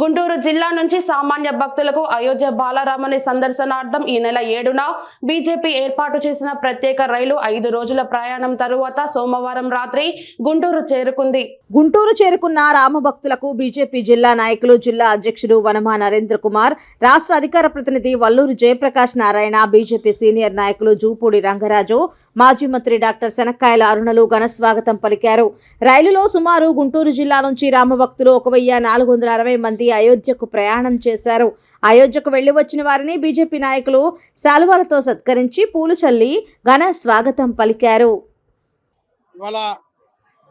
గుంటూరు జిల్లా నుంచి సామాన్య భక్తులకు అయోధ్య బాలరాముని సందర్శనార్థం ఈ నెల ఏడున బీజేపీ ఏర్పాటు చేసిన ప్రత్యేక రైలు ఐదు రోజుల ప్రయాణం తరువాత సోమవారం రాత్రి గుంటూరు చేరుకుంది. గుంటూరు చేరుకున్న రామభక్తులకు బీజేపీ జిల్లా నాయకులు జిల్లా అధ్యక్షుడు వనమా నరేంద్ర కుమార్ రాష్ట్ర అధికార ప్రతినిధి వల్లూరు జయప్రకాష్ నారాయణ బీజేపీ సీనియర్ నాయకులు జూపూడి రంగరాజు మాజీ మంత్రి డాక్టర్ శనక్కాయల అరుణలు ఘన స్వాగతం పలికారు. రైలులో సుమారు గుంటూరు జిల్లా నుంచి రామభక్తులు ఒక వెయ్యి నాలుగు వందల అరవై మంది అయోధ్యకు ప్రయాణం చేశారు. అయోధ్యకు వెళ్ళి వచ్చిన వారిని బీజేపీ నాయకులు శాలువాలతో సత్కరించి పూలు చల్లి ఘన స్వాగతం పలికారు. ఇవాళ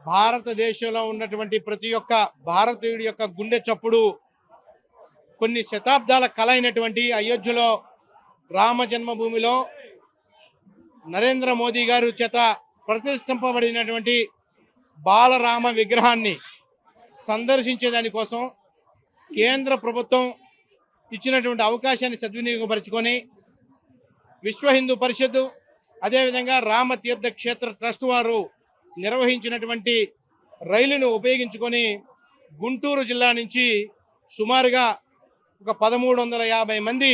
భారతదేశంలో ఉన్నటువంటి ప్రతి ఒక్క భారతీయుడి యొక్క గుండె చప్పుడు కొన్ని శతాబ్దాల కళ అయినటువంటి అయోధ్యలో రామ జన్మభూమిలో నరేంద్ర మోదీ గారు చేత ప్రతిష్ఠింపబడినటువంటి బాలరామ విగ్రహాన్ని సందర్శించేదానికోసం కేంద్ర ప్రభుత్వం ఇచ్చినటువంటి అవకాశాన్ని సద్వినియోగపరుచుకొని విశ్వ హిందూ పరిషత్తు అదేవిధంగా రామతీర్థ క్షేత్ర ట్రస్ట్ వారు నిర్వహించినటువంటి రైలును ఉపయోగించుకొని గుంటూరు జిల్లా నుంచి సుమారుగా ఒక పదమూడు వందల యాభై మంది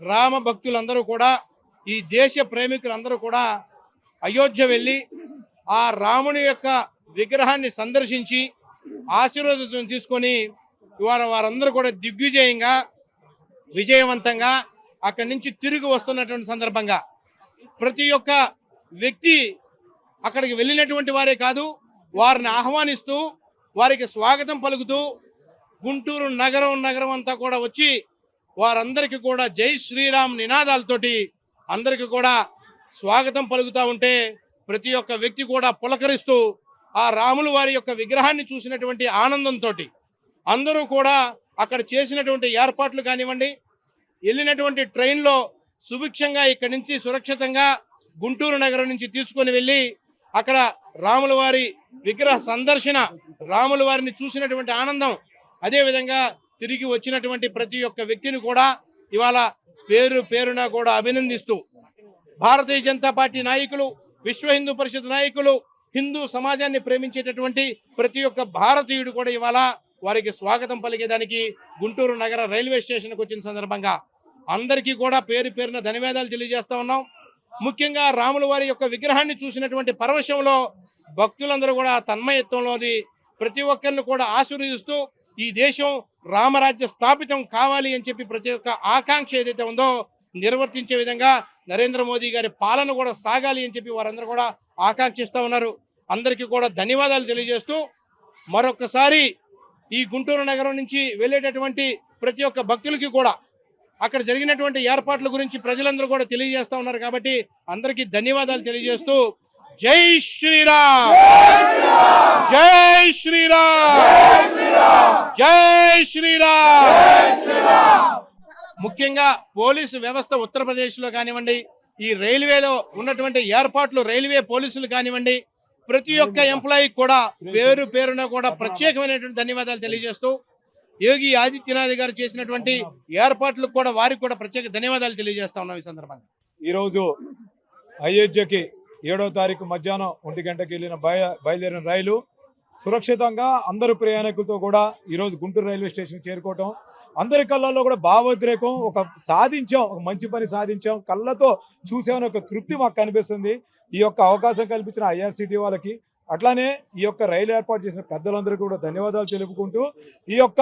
రామ భక్తులందరూ కూడా ఈ దేశ ప్రేమికులందరూ కూడా అయోధ్య వెళ్ళి ఆ రాముని యొక్క విగ్రహాన్ని సందర్శించి ఆశీర్వాదం తీసుకొని ఇవాళ వారందరూ కూడా దిగ్విజయంగా విజయవంతంగా అక్కడి నుంచి తిరిగి వస్తున్నటువంటి సందర్భంగా ప్రతి ఒక్క వ్యక్తి అక్కడికి వెళ్ళినటువంటి వారే కాదు వారిని ఆహ్వానిస్తూ వారికి స్వాగతం పలుకుతూ గుంటూరు నగరం నగరం అంతా కూడా వచ్చి వారందరికీ కూడా జై శ్రీరామ్ నినాదాలతోటి అందరికీ కూడా స్వాగతం పలుకుతూ ఉంటే ప్రతి ఒక్క వ్యక్తి కూడా పులకరిస్తూ ఆ రాములు వారి యొక్క విగ్రహాన్ని చూసినటువంటి ఆనందంతో అందరూ కూడా అక్కడ చేసినటువంటి ఏర్పాట్లు కానివ్వండి వెళ్ళినటువంటి ట్రైన్లో సుభిక్షంగా ఇక్కడి నుంచి సురక్షితంగా గుంటూరు నగరం నుంచి తీసుకొని వెళ్ళి అక్కడ రాముల వారి విగ్రహ సందర్శన రాముల వారిని చూసినటువంటి ఆనందం అదేవిధంగా తిరిగి వచ్చినటువంటి ప్రతి ఒక్క వ్యక్తిని కూడా ఇవాళ పేరు పేరున కూడా అభినందిస్తూ భారతీయ జనతా పార్టీ నాయకులు విశ్వ హిందూ పరిషత్ నాయకులు హిందూ సమాజాన్ని ప్రేమించేటటువంటి ప్రతి ఒక్క భారతీయుడు కూడా ఇవాళ వారికి స్వాగతం పలికేదానికి గుంటూరు నగర రైల్వే స్టేషన్కి వచ్చిన సందర్భంగా అందరికీ కూడా పేరు పేరున ధన్యవాదాలు తెలియజేస్తూ ఉన్నాం. ముఖ్యంగా రాముల వారి యొక్క విగ్రహాన్ని చూసినటువంటి పరవశంలో భక్తులందరూ కూడా తన్మయత్వంలోది. ప్రతి ఒక్కరిని కూడా ఆశీర్వదిస్తూ ఈ దేశం రామరాజ్య స్థాపితం కావాలి అని చెప్పి ప్రతి ఒక్క ఆకాంక్ష ఏదైతే ఉందో నిర్వర్తించే విధంగా నరేంద్ర మోదీ గారి పాలన కూడా సాగాలి అని చెప్పి వారందరూ కూడా ఆకాంక్షిస్తూ ఉన్నారు. అందరికీ కూడా ధన్యవాదాలు తెలియజేస్తూ మరొకసారి ఈ గుంటూరు నగరం నుంచి వెళ్ళేటటువంటి ప్రతి ఒక్క భక్తులకి కూడా అక్కడ జరిగినటువంటి ఏర్పాట్ల గురించి ప్రజలందరూ కూడా తెలియజేస్తూ ఉన్నారు కాబట్టి అందరికీ ధన్యవాదాలు తెలియజేస్తూ జై శ్రీరామ్! జై శ్రీరామ్! జై శ్రీరామ్! ముఖ్యంగా పోలీసు వ్యవస్థ ఉత్తరప్రదేశ్లో కానివ్వండి ఈ రైల్వేలో ఉన్నటువంటి ఏర్పాట్లు రైల్వే పోలీసులు కానివ్వండి ప్రతి ఒక్క ఎంప్లాయీ కూడా పేరు పేరున కూడా ప్రత్యేకమైనటువంటి ధన్యవాదాలు తెలియజేస్తూ యోగి ఆదిత్యనాథ్ గారు చేసినటువంటి ఏర్పాట్లకు కూడా వారికి కూడా ప్రత్యేక ధన్యవాదాలు తెలియజేస్తా ఉన్నాం ఈ సందర్భంగా. ఈరోజు అయోధ్యకి ఏడో తారీఖు మధ్యాహ్నం ఒంటి గంటకి వెళ్ళిన బయ బయలుదేరిన రైలు సురక్షితంగా అందరు ప్రయాణికులతో కూడా ఈరోజు గుంటూరు రైల్వే స్టేషన్ చేరుకోవటం అందరి కళ్ళల్లో కూడా భావోద్రేకం ఒక సాధించాం ఒక మంచి పని సాధించాం కళ్ళతో చూసామని ఒక తృప్తి మాకు కనిపిస్తుంది. ఈ యొక్క అవకాశం కల్పించిన ఐఆర్సిటీ వాళ్ళకి అట్లానే ఈ యొక్క రైలు ఏర్పాటు చేసిన పెద్దలందరికీ కూడా ధన్యవాదాలు తెలుపుకుంటూ ఈ యొక్క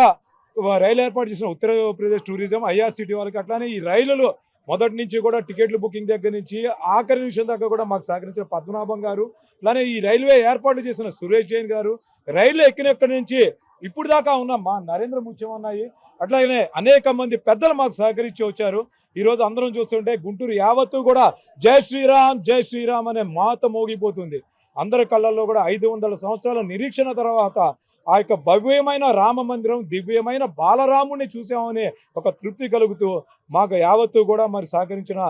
రైలు ఏర్పాటు చేసిన ఉత్తరప్రదేశ్ టూరిజం ఐఆర్సిటీ వాళ్ళకి అట్లానే ఈ రైలులో మొదటి నుంచి కూడా టికెట్లు బుకింగ్ దగ్గర నుంచి ఆఖరి నిమిషం దాకా కూడా మాకు సహకరించిన పద్మనాభం గారు అలానే ఈ రైల్వే ఏర్పాట్లు చేసిన సురేష్ జైన్ గారు రైలు ఎక్కినక్కడి నుంచి ఇప్పుడు దాకా ఉన్న మా నరేంద్ర ముత్యం ఉన్నాయి. అట్లాగే అనేక మంది పెద్దలు మాకు సహకరించి వచ్చారు. ఈ రోజు అందరం చూస్తుంటే గుంటూరు యావత్తు కూడా జై శ్రీరామ్ జై శ్రీరామ్ అనే మాత మోగిపోతుంది. అందరి కళ్ళల్లో కూడా ఐదు వందల సంవత్సరాల నిరీక్షణ తర్వాత ఆ యొక్క భవ్యమైన రామ మందిరం దివ్యమైన బాలరాముడిని చూసామనే ఒక తృప్తి కలుగుతూ మాకు యావత్తు కూడా మరి సహకరించిన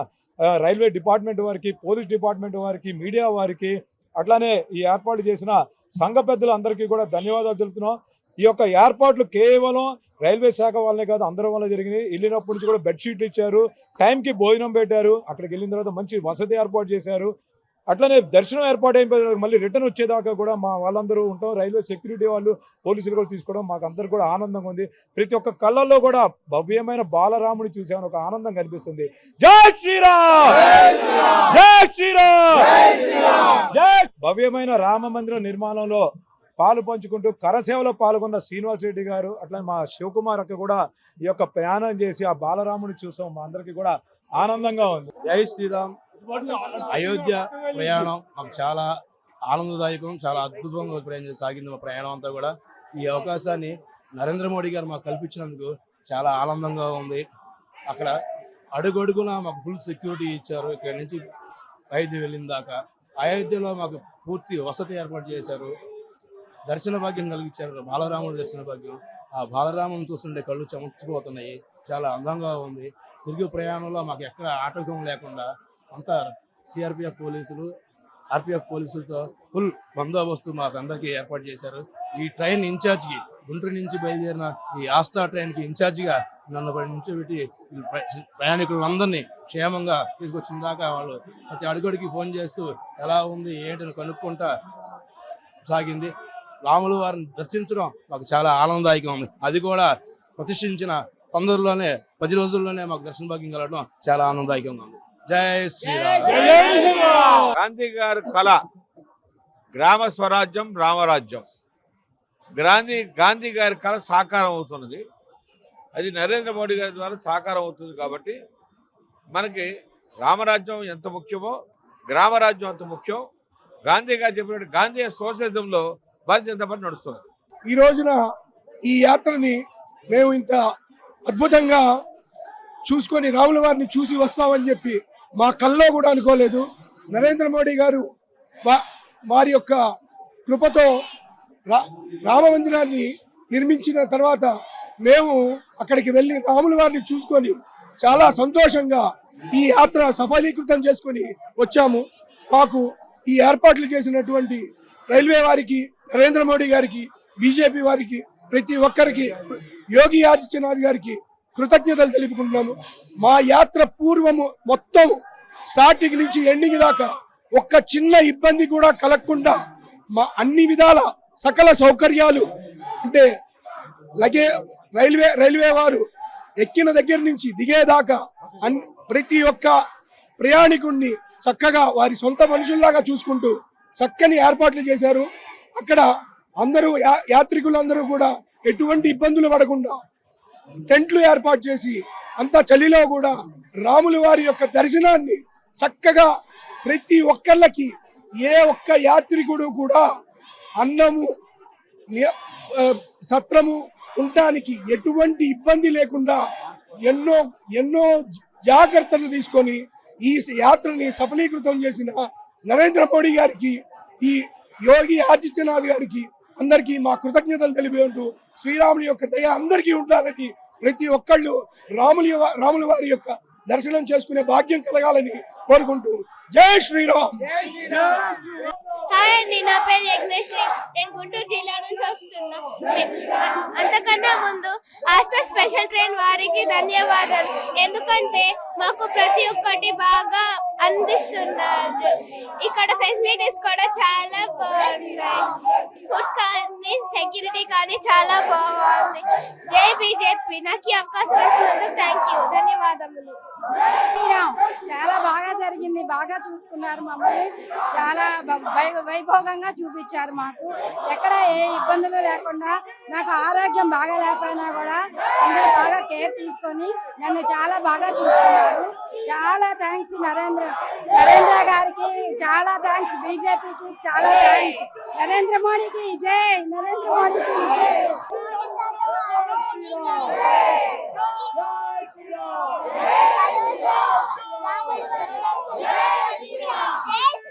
రైల్వే డిపార్ట్మెంట్ వారికి పోలీస్ డిపార్ట్మెంట్ వారికి మీడియా వారికి అట్లానే ఈ ఏర్పాటు చేసిన సంఘ పెద్దలందరికీ కూడా ధన్యవాదాలు తెలుపుతున్నాం. ఈ యొక్క ఏర్పాట్లు కేవలం రైల్వే శాఖ వాళ్ళనే కాదు అందరం వల్ల జరిగినాయి వెళ్ళినప్పటి నుంచి కూడా బెడ్షీట్లు ఇచ్చారు టైంకి భోజనం పెట్టారు. అక్కడికి వెళ్ళిన తర్వాత మంచి వసతి ఏర్పాటు చేశారు. అట్లనే దర్శనం ఏర్పాటు మళ్ళీ రిటర్న్ వచ్చేదాకా కూడా మా వాళ్ళందరూ ఉంటాం. రైల్వే సెక్యూరిటీ వాళ్ళు పోలీసులు కూడా తీసుకోవడం మాకు అందరు కూడా ఆనందంగా ఉంది. ప్రతి ఒక్క కళ్ళల్లో కూడా భవ్యమైన బాలరాముని చూసామని ఒక ఆనందం కనిపిస్తుంది. జై శ్రీరామ్! జై శ్రీరామ్! జై భవ్యమైన రామ మందిరం నిర్మాణంలో పాలు పంచుకుంటూ కరసేవలో పాల్గొన్న శ్రీనివాస్ రెడ్డి గారు అట్లా మా శివకుమార్ అక్క కూడా ఈ యొక్క ప్రయాణం చేసి ఆ బాలరాముని చూసాం. మా అందరికీ కూడా ఆనందంగా ఉంది. జై శ్రీరామ్. అయోధ్య ప్రయాణం మాకు చాలా ఆనందదాయకం చాలా అద్భుతంగా ప్రయాణం సాగింది మా ప్రయాణం అంతా కూడా. ఈ అవకాశాన్ని నరేంద్ర మోడీ గారు మాకు కల్పించినందుకు చాలా ఆనందంగా ఉంది. అక్కడ అడుగడుగున మాకు ఫుల్ సెక్యూరిటీ ఇచ్చారు. ఇక్కడ నుంచి ఐదు వెళ్ళిన దాకా అయోధ్యలో మాకు పూర్తి వసతి ఏర్పాటు చేశారు. దర్శన భాగ్యం కలిగించారు. బాలరాముడు దర్శన భాగ్యం. ఆ బాలరాముని చూస్తుంటే కళ్ళు చెమర్చిపోతున్నాయి. చాలా అందంగా ఉంది. తిరిగి ప్రయాణంలో మాకు ఎక్కడ ఆటంకం లేకుండా అంతా సిఆర్పిఎఫ్ పోలీసులు ఆర్పిఎఫ్ పోలీసులతో ఫుల్ బందోబస్తు మాకు అందరికీ ఏర్పాటు చేశారు. ఈ ట్రైన్ ఇన్ఛార్జ్కి గుంటూరు నుంచి బయలుదేరిన ఈ ఆస్థా ట్రైన్కి ఇన్ఛార్జిగా నన్ను నుంచోబెట్టి ప్ర- ప్రయాణికులందరినీ క్షేమంగా తీసుకొచ్చిన దాకా వాళ్ళు ప్రతి అడుగడికి ఫోన్ చేస్తూ ఎలా ఉంది ఏంటని కనుక్కుంటా సాగింది. రాములు వారిని దర్శించడం మాకు చాలా ఆనందదాయకం ఉంది. అది కూడా ప్రతిష్ఠించిన తొందరలోనే పది రోజుల్లోనే మాకు దర్శన భాగ్యం కలగడం చాలా ఆనందదాయకంగా ఉంది. జై శ్రీరామ్. గాంధీ గారి కళ గ్రామ స్వరాజ్యం రామరాజ్యం. గాంధీ గాంధీ గారి కళ సాకారం అవుతున్నది. అది నరేంద్ర మోడీ గారి ద్వారా సాకారం అవుతుంది కాబట్టి మనకి రామరాజ్యం ఎంత ముఖ్యమో గ్రామరాజ్యం అంత ముఖ్యం. గాంధీ గారు చెప్పినట్టు గాంధీ సోషలిజంలో భారతీయ జనతా పార్టీ నడుస్తుంది ఈ రోజున ఈ యాత్రని మేము ఇంత అద్భుతంగా చూసుకొని రాముల వారిని చూసి వస్తామని చెప్పి మా కల్లో కూడా అనుకోలేదు. నరేంద్ర మోడీ గారు వారి యొక్క కృపతో రా రామ నిర్మించిన తర్వాత మేము అక్కడికి వెళ్ళి రాముల వారిని చూసుకొని చాలా సంతోషంగా ఈ యాత్ర సఫలీకృతం చేసుకొని వచ్చాము. మాకు ఈ ఏర్పాట్లు చేసినటువంటి రైల్వే వారికి నరేంద్ర మోడీ గారికి బీజేపీ వారికి ప్రతి ఒక్కరికి యోగి ఆదిత్యనాథ్ గారికి కృతజ్ఞతలు తెలుపుకుంటున్నాము. మా యాత్ర పూర్వము మొత్తం స్టార్టింగ్ నుంచి ఎండింగ్ దాకా ఒక్క చిన్న ఇబ్బంది కూడా కలగకుండా మా అన్ని విధాల సకల సౌకర్యాలు అంటే లగే రైల్వే రైల్వే వారు ఎక్కిన దగ్గర నుంచి దిగేదాకా అన్ ప్రతి ఒక్క ప్రయాణికుణ్ణి చక్కగా వారి సొంత మనుషుల్లాగా చూసుకుంటూ చక్కని ఏర్పాట్లు చేశారు. అక్కడ అందరూ యా- యాత్రికులందరూ కూడా ఎటువంటి ఇబ్బందులు పడకుండా టెంట్లు ఏర్పాటు చేసి అంతా చలిలో కూడా రాముల వారి యొక్క దర్శనాన్ని చక్కగా ప్రతి ఒక్కళ్ళకి ఏ ఒక్క యాత్రికుడు కూడా అన్నము సత్రము ఉండటానికి ఎటువంటి ఇబ్బంది లేకుండా ఎన్నో ఎన్నో జాగ్రత్తలు తీసుకొని ఈ యాత్రని సఫలీకృతం చేసిన నరేంద్ర మోడీ గారికి ఈ యోగి ఆదిత్యనాథ్ గారికి అందరికీ మా కృతజ్ఞతలు తెలిపేంటూ శ్రీరాముని యొక్క దయ అందరికీ ఉండాలని ప్రతి ఒక్కళ్ళు రాముని రాముల వారి యొక్క దర్శనం చేసుకునే భాగ్యం కలగాలని కోరుకుంటూ జై శ్రీరామ్. హాయ్ అండి నా పేరు యజ్ఞశ్రీ. నేను గుంటూరు జిల్లా నుంచి వస్తున్నా. అంతకన్నా ముందు ఆస్థా స్పెషల్ ట్రైన్ వారికి ధన్యవాదాలు. ఎందుకంటే మాకు ప్రతి ఒక్కటి బాగా అందిస్తున్నారు. ఇక్కడ ఫెసిలిటీస్ కూడా చాలా బాగున్నాయి. ఫుడ్ కానీ సెక్యూరిటీ కానీ చాలా బాగుంది. జై బీజేపీ. నాకు ఈ అవకాశం వచ్చినందుకు థ్యాంక్ యూ ధన్యవాదములు. శ్రీరామ్ చాలా బాగా జరిగింది బాగా చూసుకున్నారు మమ్మల్ని. చాలా వై- వైభోగంగా చూపించారు మాకు. ఎక్కడ ఏ ఇబ్బందులు లేకుండా నాకు ఆరోగ్యం బాగా లేకపోయినా కూడా అందరూ బాగా కేర్ తీసుకొని నన్ను చాలా బాగా చూసుకున్నారు. చాలా థ్యాంక్స్ నరేంద్ర నరేంద్ర గారికి చాలా థ్యాంక్స్ బీజేపీకి చాలా థ్యాంక్స్ నరేంద్ర మోడీకి. జై నరేంద్ర మోడీకి. జై. ஜெய் ஸ்ரீராம் ஜெய் ஸ்ரீராம் ஜெய்